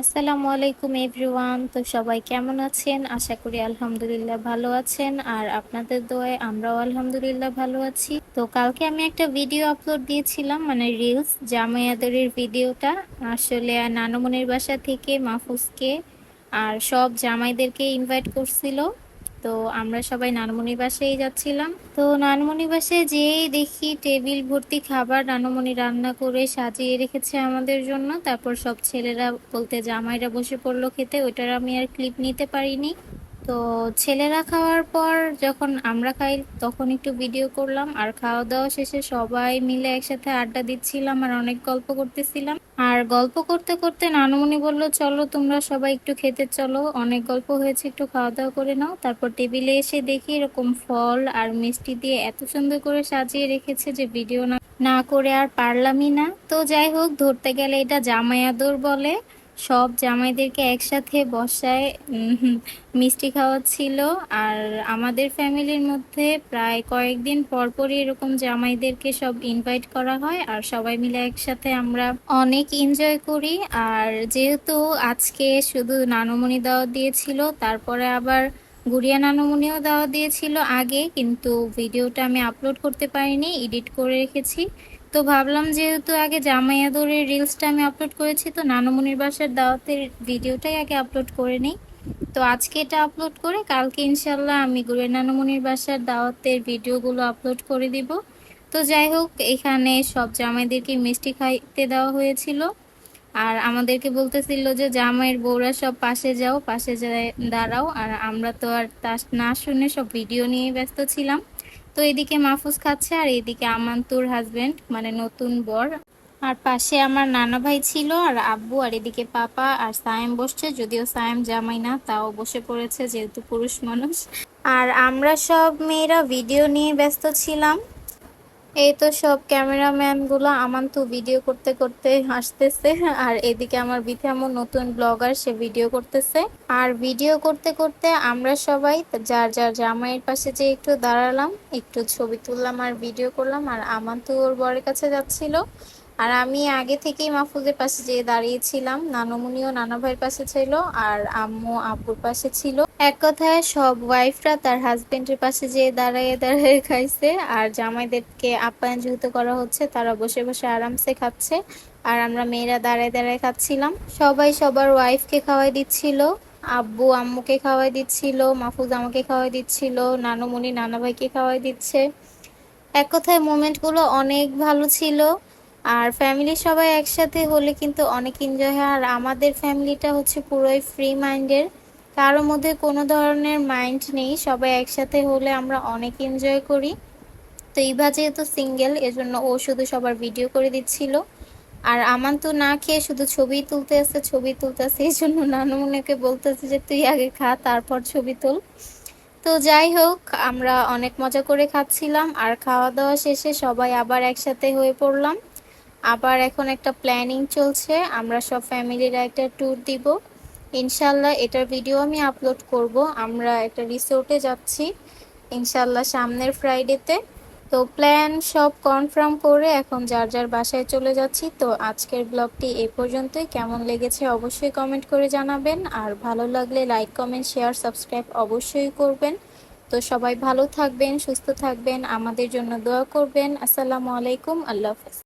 আসসালামু আলাইকুম এভরিওয়ান। তো সবাই কেমন আছেন? আশা করি আলহামদুলিল্লাহ ভালো আছেন। আর আপনাদের দোয়ায় আমরাও আলহামদুলিল্লাহ ভালো আছি। তো কালকে আমি একটা ভিডিও আপলোড দিয়েছিলাম মানে রিলস জামাইয়াদরের ভিডিওটা। আসলে নানমনির বাসা থেকে মাহফুজকে আর সব জামাইদেরকে ইনভাইট করছিল। তো আমরা সবাই নানমনির বাসায় যাচ্ছিলাম। তো নানমনি বাসায় যেই দেখি টেবিল, ভর্তি খাবার নানমনি রান্না করে সাজিয়ে রেখেছে আমাদের জন্য। তারপর সব ছেলেরা বলতে জামাইরা বসে পড়ল খেতে, ওইটার আমি আর ক্লিপ নিতে পারিনি। তো ছেলেরা খাওয়ার পর যখন আমরা খাই, তখন একটু ভিডিও করলাম। আর খাওয়া দাওয়া শেষে সবাই মিলে একসাথে আড্ডা দিচ্ছিলাম আর অনেক গল্প করতেছিলাম। আর গল্প করতে করতে নানুমণি বলল, চলো তোমরা সবাই একটু খেতে চলো। অনেক গল্প হয়েছে, একটু খাওয়া দাওয়া করে নাও। তারপর টেবিলে এসে দেখি এরকম ফল আর মিষ্টি দিয়ে এত সুন্দর করে সাজিয়ে রেখেছে যে ভিডিও না না করে আর পারলামই না। তো যাই হোক, ধরতে গেলে এটা জামায়াদর বলে। সব জামাইদেরকে একসাথে বসায় মিষ্টি খাওয়াচ্ছিল। আর আমাদের ফ্যামিলির মধ্যে প্রায় কয়েকদিন পরপরই এরকম জামাইদেরকে সব ইনভাইট করা হয় আর সবাই মিলে একসাথে আমরা অনেক এনজয় করি। আর যেহেতু আজকে শুধু নানুমণি দাওয়াত দিয়েছিল, তারপরে আবার গুড়িয়া নানুমণিও দাওয়াত দিয়েছিল আগে, কিন্তু ভিডিওটা আমি আপলোড করতে পারিনি এডিট করে রেখেছি। তো ভাবলাম যেহেতু আগে জামাই আদরের রিলসটা আমি আপলোড করেছি, তো নানুমনির বাসার দাওয়াতের ভিডিওটাই আগে আপলোড করে নিই। তো আজকে এটা আপলোড করে কালকে ইনশাল্লাহ আমি গুড়ে নানুমনির বাসার দাওয়াতের ভিডিওগুলো আপলোড করে দিব। তো যাই হোক, এখানে সব জামাইদেরকে মিষ্টি খাইতে দেওয়া হয়েছিল। আর আমাদেরকে বলতেছিল যে, জামাইয়ের বউরা সব পাশে যাও, পাশে যায় দাঁড়াও। আর আমরা তো আর তা না শুনে সব ভিডিও নিয়ে ব্যস্ত ছিলাম। তো এদিকে মাহফুজ খাচ্ছে আর এদিকে আমান্তুর হাজবেন্ড মানে নতুন বর। আর পাশে আমার নানা ভাই ছিল আর আব্বু, আর এদিকে পাপা আর সায়েম বসছে। যদিও সায়েম জামাই না, তাও বসে পড়েছে যেহেতু পুরুষ মানুষ। আর আমরা সব মেয়েরা ভিডিও নিয়ে ব্যস্ত ছিলাম। এই তো সব ক্যামেরাম্যানগুলো আমান তো ভিডিও করতে করতে হাসতেছে, আর এদিকে আমার বিথামো নতুন ব্লগার, সে ভিডিও করতেছে। আর ভিডিও করতে করতে আমরা সবাই যার যার জামাইয়ের পাশে যে একটু দাঁড়ালাম, একটু ছবি তুললাম আর ভিডিও করলাম, আর আমার তো ওর বরের কাছে যাচ্ছিল। আর আমি আগে থেকেই মাহফুজের পাশে যেয়ে দাঁড়িয়েছিলাম নানমুনিও নানা ভাইয়ের পাশে ছিল আর আম্মু আব্বুর পাশে ছিল। এক কথায় সব ওয়াইফরা তার হাজবেন্ডের পাশে যেয়ে দাঁড়ায় দাঁড়ায় খাইছে আর জামাইদেরকে আপ্যায়ন যেহেতু করা হচ্ছে, তারা বসে বসে আরামসে খাচ্ছে আর আমরা মেয়েরা দাঁড়ায় দাঁড়ায় খাচ্ছিলাম। সবাই সবার ওয়াইফকে খাওয়াই দিচ্ছিল, আব্বু আম্মুকে খাওয়াই দিচ্ছিল, মাহফুজ আমাকে খাওয়াই দিচ্ছিল, নানুমণি নানা ভাইকে খাওয়াই দিচ্ছে। এক কথায় মোমেন্টগুলো অনেক ভালো ছিল। আর ফ্যামিলি সবাই একসাথে হলে কিন্তু অনেক এনজয় হয়। আর আমাদের ফ্যামিলিটা হচ্ছে পুরোই ফ্রি মাইন্ডের কারোর মধ্যে কোনো ধরনের মাইন্ড নেই। সবাই একসাথে হলে আমরা অনেক এনজয় করি। তো ইভা যেহেতু সিঙ্গেল এজন্য ও শুধু সবার ভিডিও করে দিচ্ছিল। আর আমান তো না খেয়ে শুধু ছবি তুলতে আসছে, ছবি তুলতে আসছে। এই জন্য নানুমনিকে বলতেছে যে, তুই আগে খা, তারপর ছবি তুল। তো যাই হোক, আমরা অনেক মজা করে খাচ্ছিলাম। আর খাওয়া দাওয়া শেষে সবাই আবার একসাথে হয়ে পড়লাম। আবার এখন একটা প্ল্যানিং চলছে, আমরা সব ফ্যামিলিরা একটা ট্যুর দিব। ইনশাল্লাহ এটার ভিডিও আমি আপলোড করব। আমরা একটা রিসোর্টে যাচ্ছি, ইনশাল্লাহ সামনের ফ্রাইডেতে তো প্ল্যান সব কনফার্ম করে এখন যার যার বাসায় চলে যাচ্ছি। তো আজকের ব্লগটি এ পর্যন্তই। কেমন লেগেছে অবশ্যই কমেন্ট করে জানাবেন। আর ভালো লাগলে লাইক কমেন্ট শেয়ার সাবস্ক্রাইব অবশ্যই করবেন। তো সবাই ভালো থাকবেন, সুস্থ থাকবেন। আমাদের জন্য দোয়া করবেন। আসসালামু আলাইকুম। আল্লাহ হাফেজ।